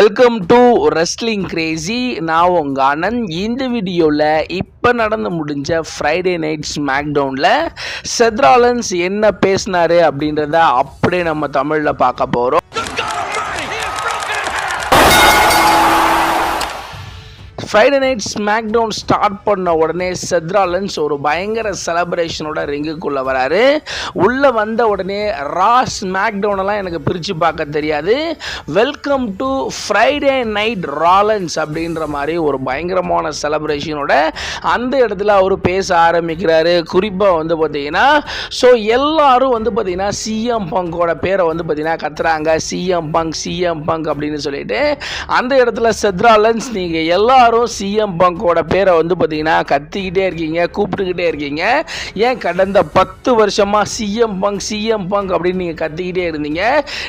Welcome to wrestling Crazy நான் உங்கள் ஆனந்த் இந்த வீடியோவில் இப்போ நடந்து முடிஞ்ச ஃப்ரைடே நைட் ஸ்மாக்டவுனில் செத்ராலன்ஸ் என்ன பேசினாரு அப்படின்றத அப்படியே நம்ம தமிழில் பார்க்க போகிறோம் ஃப்ரைடே நைட் ஸ்மாக்டவுன் ஸ்டார்ட் பண்ண உடனே செத்ராலன்ஸ் ஒரு பயங்கர செலப்ரேஷனோட ரிங்குக்குள்ளே வராரு. உள்ளே வந்த உடனே ரா ஸ்மாக்டவுனெல்லாம் எனக்கு பிரித்து பார்க்க தெரியாது. வெல்கம் டு ஃப்ரைடே நைட் ராலன்ஸ் அப்படின்ற மாதிரி ஒரு பயங்கரமான செலப்ரேஷனோட அந்த இடத்துல அவர் பேச ஆரம்பிக்கிறாரு. குறிப்பாக வந்து பார்த்தீங்கன்னா ஸோ எல்லாரும் வந்து பார்த்தீங்கன்னா சிஎம் பங்கோட பேரை வந்து பார்த்தீங்கன்னா கத்துறாங்க. சிஎம் பங்க் சிஎம் பங்க் அப்படின்னு சொல்லிட்டு அந்த இடத்துல செத்ராலன்ஸ் நீங்கள் எல்லாரும் சிஎம் பங்கோட பேரை வந்து பார்த்தீங்கன்னா கத்திக்கிட்டே இருக்கீங்க கூப்பிட்டுக்கிட்டே இருக்கீங்க. ஏன் கடந்த பத்து வருஷமாக சிஎம் பங்க் சிஎம் பங்க் அப்படின்னு நீங்கள் கத்திக்கிட்டே இருந்தீங்க?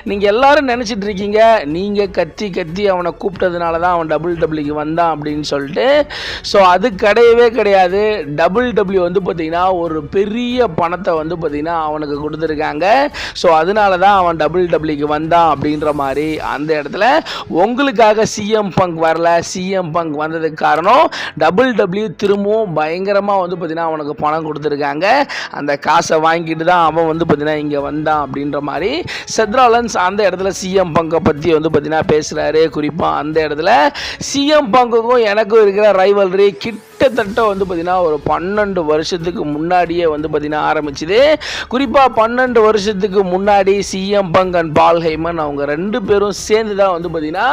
நீங்கள் எல்லாரும் நினச்சிட்டு இருக்கீங்க நீங்கள் கத்தி கத்தி அவனை கூப்பிட்டதுனால தான் அவன் டபுள் டபுள்யூக்கு வந்தான் அப்படின்னு சொல்லிட்டு. ஸோ அது கிடையவே கிடையாது. டபுள் டபிள்யூ வந்து பார்த்தீங்கன்னா ஒரு பெரிய பணத்தை வந்து பார்த்தீங்கன்னா அவனுக்கு கொடுத்துருக்காங்க. ஸோ அதனால தான் அவன் டபுள் டபிள்யூக்கு வந்தான் அப்படின்ற மாதிரி அந்த இடத்துல. உங்களுக்காக சிஎம் பங்க் வரல சிஎம் பங்க் வந்ததுக்கு காரணம் டபுள் டபிள்யூ திரும்பவும் பயங்கரமாக வந்து பார்த்தீங்கன்னா அவனுக்கு பணம் கொடுத்துருக்காங்க. அந்த காசை வாங்கிட்டு தான் அவன் வந்து பார்த்தீங்கன்னா இங்கே வந்தான் அப்படின்ற மாதிரி செத்ராலன்ஸ் அந்த இடத்துல சிஎம் பங்கை பற்றி வந்து பார்த்தீங்கன்னா பேசுகிறாரு குறிப்பாக அந்த இடத்துல சிஎம் பங்குக்கும் எனக்கும் இருக்கிற ரைவல்ரி கிட்டத்தட்ட வந்து பார்த்தீங்கன்னா ஒரு பன்னெண்டு வருஷத்துக்கு முன்னாடியே வந்து பார்த்தீங்கன்னா ஆரம்பிச்சுது. குறிப்பாக பன்னெண்டு வருஷத்துக்கு முன்னாடி CM Punk and Paul Heyman அவங்க ரெண்டு பேரும் சேர்ந்து தான் வந்து பார்த்தீங்கன்னா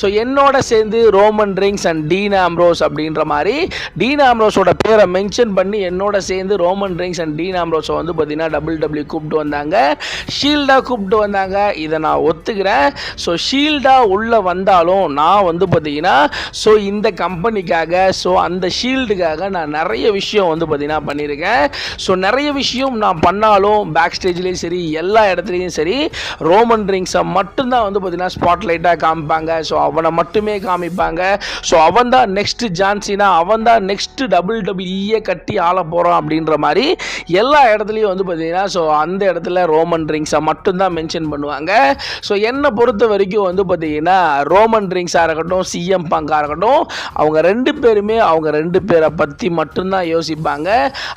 ஸோ என்னோட சேர்ந்து Roman Reigns and Dean Ambrose அப்படின்ற மாதிரி டீன் ஆம்ரோஸோட பேரை மென்ஷன் பண்ணி என்னோட சேர்ந்து ரோமன் ரிங்ஸ் அண்ட் டீன் ஆம்ரோஸை வந்து பார்த்தீங்கன்னா டபுள் டபிள்யூ கூப்பிட்டு வந்தாங்க. ஷீல்டாக கூப்பிட்டு வந்தாங்க. இதை நான் ஒத்துக்கிறேன். ஸோ ஷீல்டாக உள்ளே வந்தாலும் நான் வந்து பார்த்தீங்கன்னா ஸோ இந்த கம்பெனிக்காக ஸோ அந்த ஷீல்டுக்காக நான் நிறைய விஷயம் வந்து பார்த்தீங்கன்னா பண்ணியிருக்கேன். ஸோ நிறைய விஷயம் நான் பண்ணாலும் பேக் ஸ்டேஜ்லேயும் சரி எல்லா இடத்துலையும் சரி ரோமன் ரிங்ஸை மட்டும்தான் வந்து பார்த்தீங்கன்னா ஸ்பாட்லைட்டாக காமிப்பாங்க. ஸோ அவனை மட்டுமே காமிப்பாங்க. ஸோ அவன் தான் நெக்ஸ்ட்டு ஜான்சினா அவன் தான் நெக்ஸ்ட்டு டபுள் டபிள்யூஏ கட்டி ஆள போகிறான் அப்படின்ற மாதிரி எல்லா இடத்துலையும் வந்து பார்த்தீங்கன்னா ஸோ அந்த இடத்துல ரோமன் ரிங்ஸை மட்டும்தான் மென்ஷன் பண்ணுவாங்க. ஸோ என்னை பொறுத்த வரைக்கும் வந்து பார்த்தீங்கன்னா ரோமன் ரிங்ஸாக இருக்கட்டும் சிஎம் பங்காக இருக்கட்டும் அவங்க ரெண்டு பேருமே அவங்க ரெண்டு பேரை பற்றி மட்டும்தான் யோசிப்பாங்க.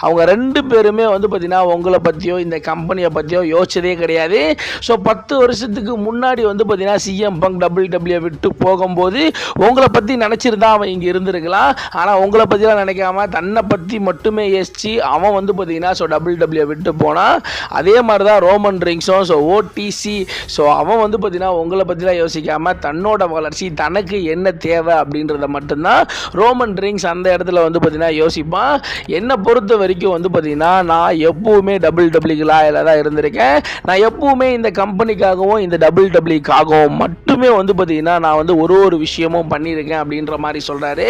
அவங்க ரெண்டு பேருமே வந்து பார்த்தீங்கன்னா உங்களை பற்றியோ இந்த கம்பெனியை பற்றியோ யோசிச்சதே கிடையாது. ஸோ பத்து வருஷத்துக்கு முன்னாடி வந்து பார்த்தீங்கன்னா சிஎம் பங்க் டபுள் டபிள்யூ விட்டு போகும்போது உங்களை பற்றி நினச்சிருந்தா அவன் இங்கே இருந்திருக்கலாம். ஆனால் உங்களை பற்றிலாம் நினைக்காம தன்னை பற்றி மட்டுமே யோசிச்சு அவன் வந்து பார்த்தீங்கன்னா ஸோ டபுள் டபிள்யூ விட்டு போனான் அதே மாதிரி தான் ரோமன் ரிங்ஸும் ஸோ ஓடிசி ஸோ அவன் வந்து பார்த்தீங்கன்னா உங்களை பற்றிலாம் யோசிக்காமல் தன்னோட வளர்ச்சி தனக்கு என்ன தேவை அப்படின்றத மட்டும்தான் ரோமன் ரிங்ஸ் அந்த இடத்துல வந்து பார்த்தீங்கன்னா யோசிப்பான் என்னை பொறுத்த வரைக்கும் வந்து பார்த்தீங்கன்னா நான் எப்பவுமே டபுள் டபிள்யூக்கு லாயில் தான் இருந்திருக்கேன். நான் எப்பவுமே இந்த கம்பெனிக்காகவும் இந்த டபுள் டபுள்யூக்காகவும் மட்டுமே வந்து பார்த்தீங்கன்னா நான் வந்து ஒரு ஒரு விஷயமும் பண்ணியிருக்கேன் அப்படின்ற மாதிரி சொல்கிறாரு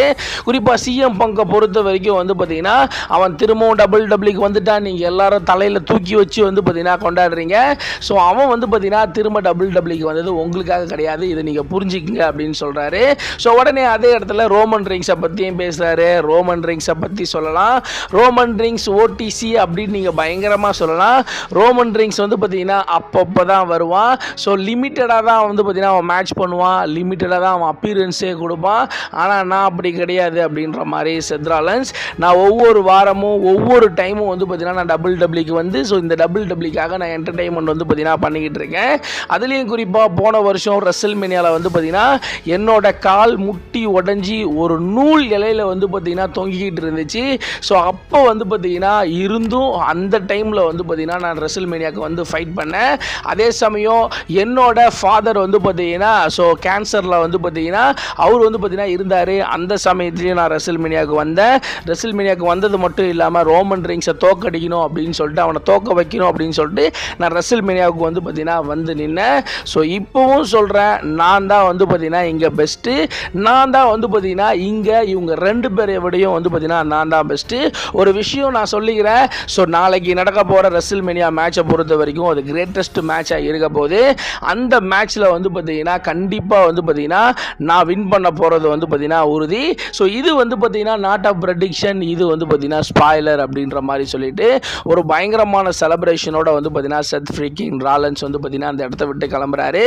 குறிப்பாக சிஎம் பங்கை பொறுத்த வரைக்கும் வந்து பார்த்தீங்கன்னா அவன் திரும்பவும் டபுள் டபுள்யூக்கு வந்துட்டான். நீங்கள் எல்லாரும் தலையில் தூக்கி வச்சு வந்து பார்த்தீங்கன்னா கொண்டாடுறீங்க. ஸோ அவன் வந்து பார்த்தீங்கன்னா திரும்ப டபுள் டபுள்யூக்கு வந்தது உங்களுக்காக கிடையாது. இதை நீங்கள் புரிஞ்சுக்கிங்க அப்படின்னு சொல்கிறாரு ஸோ உடனே அதே இடத்துல ரோமன் ரிங்ஸை பற்றியும் பேசுகிறாரு ரோமன் ரிங்ஸை பற்றி சொல்லலாம். ரோமன் ரிங்ஸ் ஓடிசி அப்படின்னு நீங்கள் பயங்கரமாக சொல்லலாம். ரோமன் ரிங்ஸ் வந்து பார்த்தீங்கன்னா அப்பப்போ தான் வருவான் ஸோ லிமிட்டடாக தான் வந்து பார்த்தீங்கன்னா அவன் மேட்ச் பண்ணுவான். லிமிட்டடாக தான் அவன் அப்பீரன்ஸே கொடுப்பான். ஆனால் நான் அப்படி கிடையாது அப்படின்ற மாதிரி செத்ராலன்ஸ் நான் ஒவ்வொரு வாரமும் ஒவ்வொரு டைமும் வந்து பார்த்தீங்கன்னா நான் டபுள் டபிள்யூக்கு வந்து ஸோ இந்த டபுள் டபிள்யூக்காக நான் என்டர்டைன்மெண்ட் வந்து பார்த்தீங்கன்னா பண்ணிக்கிட்டு இருக்கேன். அதுலேயும் குறிப்பாக போன வருஷம் ரசல் மெனியாவில் வந்து பார்த்தீங்கன்னா என்னோட கால் முட்டி உடஞ்சி ஒரு நூல் இலையில் வந்து பார்த்தீங்கன்னா தொங்கிக்கிட்டு இருந்துச்சு. ஸோ அப்போ வந்து பார்த்தீங்கன்னா இருந்தும் அந்த டைமில் வந்து பார்த்தீங்கன்னா நான் ரெசல் மேனியாக்கு வந்து ஃபைட் பண்ணேன். அதே சமயம் என்னோட ஃபாதர் வந்து பார்த்தீங்கன்னா ஸோ கேன்சரில் வந்து பார்த்தீங்கன்னா அவர் வந்து பார்த்தீங்கன்னா இருந்தார். அந்த சமயத்துலேயும் நான் ரெசல் மேனியாவுக்கு வந்தேன். ரெசல் மேனியாவுக்கு வந்தது மட்டும் இல்லாமல் ரோமன் ரிங்ஸை தோக்கடிக்கணும் அப்படின்னு சொல்லிட்டு அவனை தோக்க வைக்கணும் அப்படின்னு சொல்லிட்டு நான் ரெசல் மேனியாவுக்கு வந்து பார்த்தீங்கன்னா வந்து நின்னேன். ஸோ இப்போவும் சொல்கிறேன் நான் தான் வந்து பார்த்தீங்கன்னா இங்கே பெஸ்ட்டு நான் தான் வந்து பார்த்தீங்கன்னா இங்கே இவங்க ரெண்டு பேரை விடையும் வந்து பார்த்தீங்கன்னா நான் தான் பெஸ்ட்டு ஒரு விஷயம் நான் சொல்லிக்கிறேன். ஸோ நாளைக்கு நடக்க போகிற ரெசில் மெனியா மேட்சை பொறுத்த வரைக்கும் அது கிரேட்டஸ்ட் மேட்சாக இருக்க போது அந்த மேட்ச்சில் வந்து பார்த்தீங்கன்னா கண்டிப்பாக வந்து பார்த்தீங்கன்னா நான் வின் பண்ண போகிறது வந்து பார்த்தீங்கன்னா உறுதி. ஸோ இது வந்து பார்த்தீங்கன்னா நாட் ஆஃப் ப்ரெடிக்ஷன் இது வந்து பார்த்தீங்கன்னா ஸ்பாய்லர் அப்படின்ற மாதிரி சொல்லிட்டு ஒரு பயங்கரமான செலப்ரேஷனோட வந்து பார்த்தீங்கன்னா செத் ஃப்ரீக்கிங் ராலன்ஸ் வந்து பார்த்தீங்கன்னா அந்த இடத்த விட்டு கிளம்புறாரு.